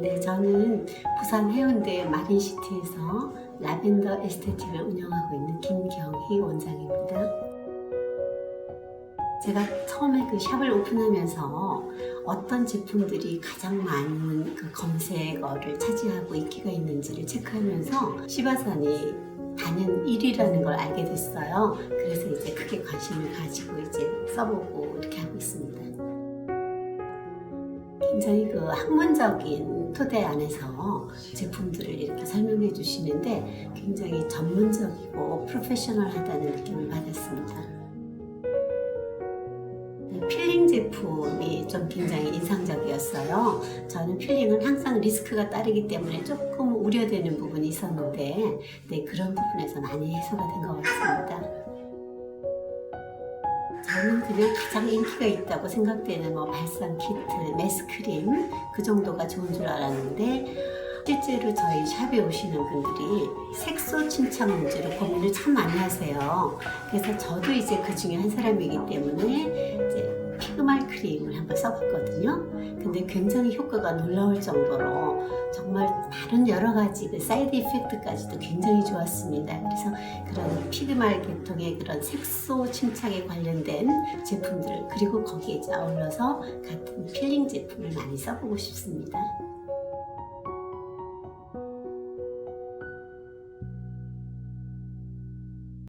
네, 저는 부산 해운대 마린시티에서 라벤더 에스테틱을 운영하고 있는 김경희 원장입니다. 제가 처음에 그 샵을 오픈하면서 어떤 제품들이 가장 많은 그 검색어를 차지하고 인기가 있는지를 체크하면서 시바산이 단연 1위라는 걸 알게 됐어요. 그래서 이제 크게 관심을 가지고 이제 써보고 굉장히 그 학문적인 토대 안에서 제품들을 이렇게 설명해 주시는데 굉장히 전문적이고 프로페셔널하다는 느낌을 받았습니다. 네, 필링 제품이 좀 굉장히 인상적이었어요. 저는 필링은 항상 리스크가 따르기 때문에 조금 우려되는 부분이 있었는데 네, 그런 부분에서 많이 해소가 된 것 같습니다. 저는 그냥 가장 인기가 있다고 생각되는 뭐 발산 키트, 메스크림 그 정도가 좋은 줄 알았는데 실제로 저희 샵에 오시는 분들이 색소 침착 문제로 고민을 참 많이 하세요. 그래서 저도 이제 그 중에 한 사람이기 때문에 이제 피그말 크림을 한번 써봤거든요. 근데 굉장히 효과가 놀라울 정도로 정말 다른 여러 가지 그 사이드 이펙트까지도 굉장히 좋았습니다. 그래서 그런 피그말 계통의 그런 색소 침착에 관련된 제품들 그리고 거기에 이제 어울러서 같은 필링 제품을 많이 써보고 싶습니다.